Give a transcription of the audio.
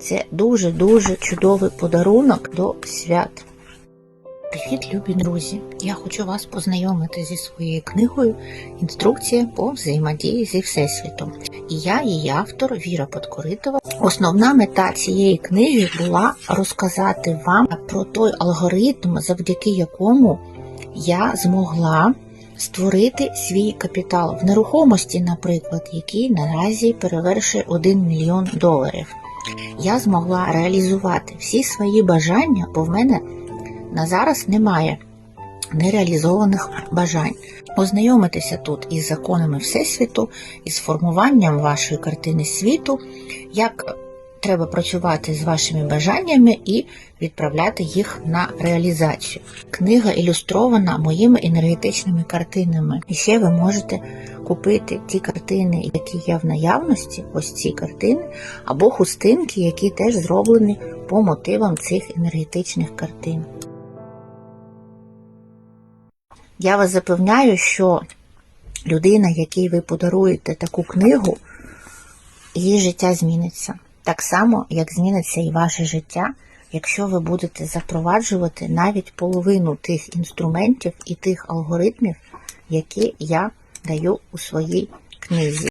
Це дуже-дуже чудовий подарунок до свят. Привіт, любі друзі! Я хочу вас познайомити зі своєю книгою Інструкція по взаємодії зі Всесвітом. І я, її автор Віра Подкоритова. Основна мета цієї книги була розказати вам про той алгоритм, завдяки якому я змогла створити свій капітал в нерухомості, наприклад, який наразі перевершує 1 мільйон доларів. Я змогла реалізувати всі свої бажання, бо в мене на зараз немає нереалізованих бажань. Ознайомитися тут із законами Всесвіту, із формуванням вашої картини світу, як треба працювати з вашими бажаннями і відправляти їх на реалізацію. Книга ілюстрована моїми енергетичними картинами. І ще ви можете купити ті картини, які є в наявності, ось ці картини, або хустинки, які теж зроблені по мотивам цих енергетичних картин. Я вас запевняю, що людина, якій ви подаруєте таку книгу, її життя зміниться. Так само, як зміниться і ваше життя, якщо ви будете запроваджувати навіть половину тих інструментів і тих алгоритмів, які я даю у своїй книзі.